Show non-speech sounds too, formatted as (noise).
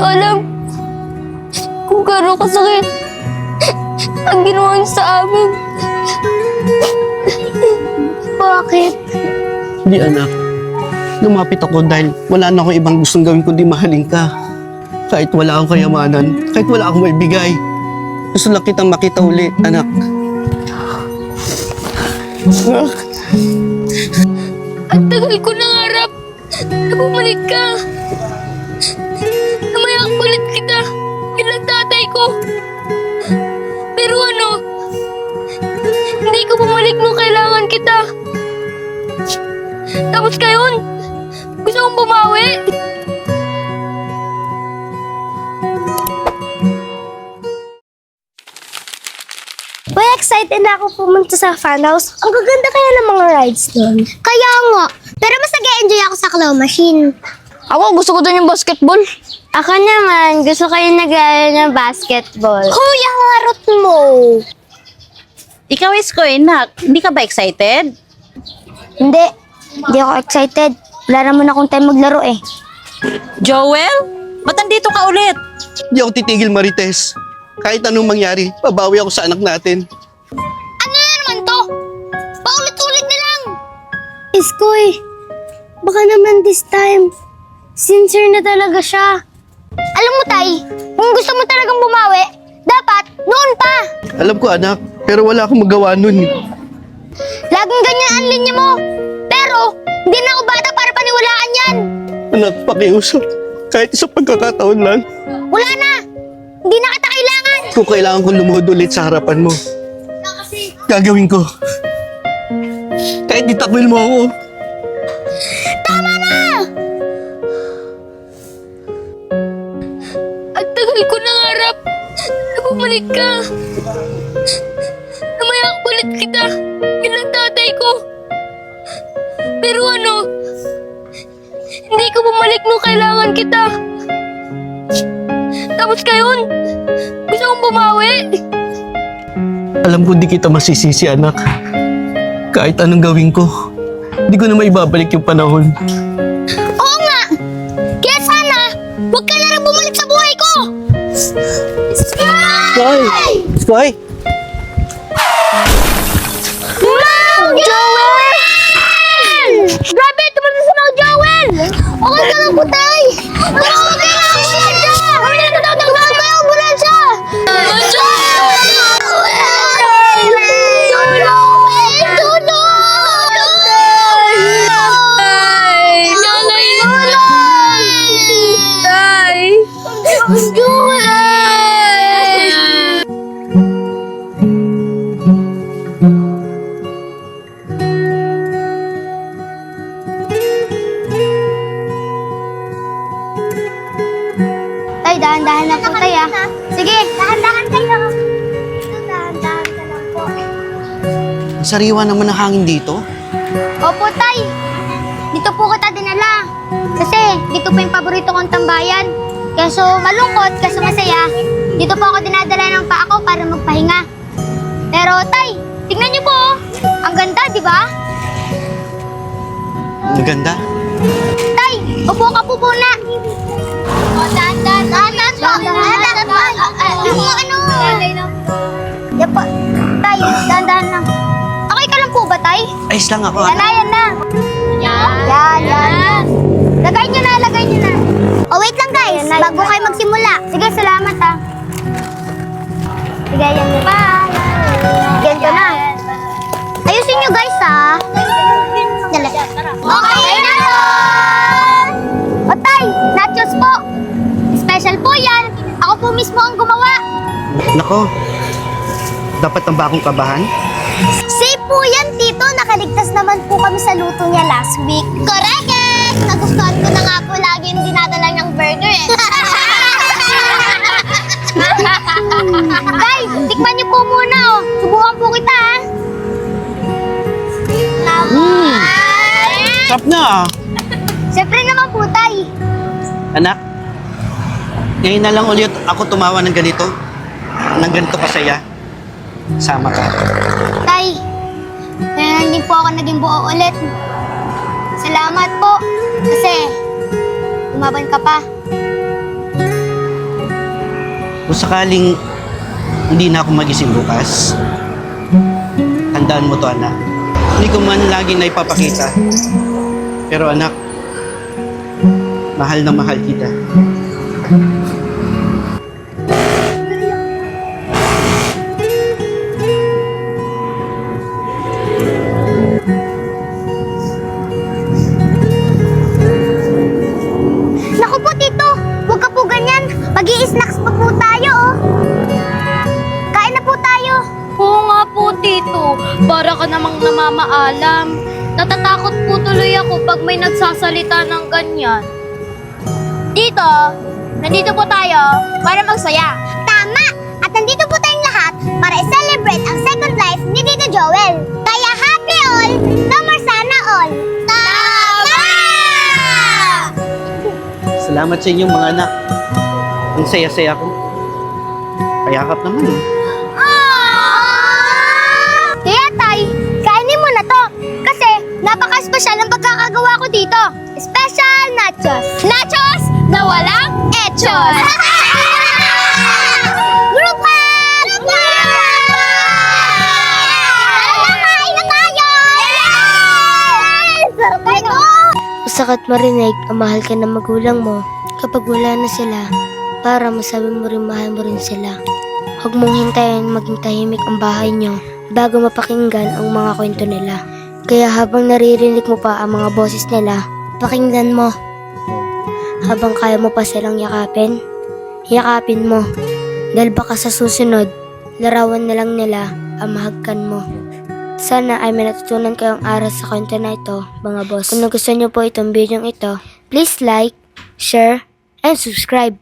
niyo alam kung gano'ng kasakit ang ginawa niyo sa amin. Bakit? Hindi anak. Lumapit ako dahil wala na akong ibang gustong gawin kundi mahalin ka. Kahit wala akong kayamanan, kahit wala akong maibigay. Gusto lang kitang makita ulit, anak. Anak, Ang tagal ko nangarap na bumalik ka. Kita bilang tatay ko. Pero ano, hindi ko bumalik nung kailangan kita. Tapos ngayon, gusto kong bumawi. Uy, excited na ako pumunta sa fan house. Ang gaganda kaya ng mga rides doon. Kaya nga. Pero mas nag-enjoy ako sa claw machine. Ako, gusto ko doon yung basketball. Ako naman, gusto ko yung nag ng basketball. Ang harot mo! Ikaw, Isko, nak, hindi ka ba excited? Hindi. Hindi ako excited. Wala naman akong time maglaro eh. Joel? Ba't nandito ka ulit? hindi ako titigil, Marites. Kahit anong mangyari, babawi ako sa anak natin. Ano na naman to? Paulit-ulit na lang! Iskoy, baka naman this time, sincere na talaga siya. Alam mo, Tay, kung gusto mo talagang bumawi, dapat noon pa. Alam ko, anak, pero wala akong magawa nun. Laging ganyan ang linya mo. Pero, hindi na ako bata para paniwalaan yan. Anak, pakiusap. Kahit isang pagkakataon lang, Wala na. Hindi na kita kailangan. kung kailangan kong lumuhod ulit sa harapan mo, gagawin ko. Kahit ditakwil mo ako. Ang bumalik ka. Na mayak ulit kita bilang tatay ko. Pero ano, hindi ko bumalik nung kailangan kita. Tapos ngayon, gusto kong bumawi. Alam ko di kita masisisi, anak. Kahit anong gawin ko, hindi ko na maibabalik yung panahon. Skoy! Skoy! Sariwa naman ang hangin dito. Opo, tay. Dito po kita dinala. Kasi dito po yung paborito kong tambayan. Kaso malungkot, kaso masaya. Dito po ako dinadala ng paa ko para magpahinga. Pero tay, tingnan niyo po. oh. Ang ganda, di ba? Ang ganda. Tay, upo ka po muna. O, dahan, dahan, dahan, dahan po. Dahan, dahan po. Ano, ano? Yan po. Tay, ba, tay? Ayos lang ako, Yan na, yan na. Yan. Yan, yan. Lagay nyo na, lagay nyo na. Oh, wait lang guys. Bago kayo magsimula. Sige, salamat ah. Sige, yan na. Bye. Ganito na. Ayusin nyo guys ah. Dala. Okay na to! O tay, nachos po. Special po yan. Ako po mismo ang gumawa. Nako, dapat ang bakong kabahan? Safe po yan, Tito. Nakaligtas naman po kami sa luto niya last week. Correct! Nagustuhan ko na nga po lagi yung dinadala niyang burger eh. (laughs) Tay, tikman niyo po muna oh. Subukan po kita ha. Naman! Sarap na ah. Siyempre naman po, Tay. Anak, ngayon na lang ulit ako tumawa ng ganito. Ng ganito kasaya. Sama ka. Tay, kaya hindi po ako naging buo ulit. Salamat po. Kasi, umaban ka pa. Kung sakaling hindi na ako magising bukas, tandaan mo to anak. Hindi ko man lagi na ipapakita. Pero anak, mahal na mahal kita. Para ka namang namamaalam. Natatakot po tuloy ako pag may nagsasalita ng ganyan. Tito, nandito po tayo para magsaya. Tama! At nandito po tayong lahat para i-celebrate ang second life ni Tito Joel. Kaya happy all, no more sana all. Tama! Salamat sa inyong mga anak. Ang saya-saya ko. Payakap naman eh. Napaka-special ang pagkakagawa ko dito. Special nachos. Nachos na walang etchos. (laughs) Group hug! Group hug! Na tayo! Yes! Kain ko! Masakit marinig ang mahal ka ng magulang mo kapag wala na sila para masabi mo rin mahal mo rin sila. Huwag mong hintayin maging tahimik ang bahay niyo bago mapakinggan ang mga kwento nila. Kaya habang naririnig mo pa ang mga boses nila, pakinggan mo. Habang kaya mo pa silang yakapin, yakapin mo. Dahil baka sa susunod, larawan na lang nila ang mahagkan mo. Sana ay may natutunan kayong aral sa kwento na ito, mga boss. Kung nagustuhan niyo po itong video ito, please like, share, and subscribe.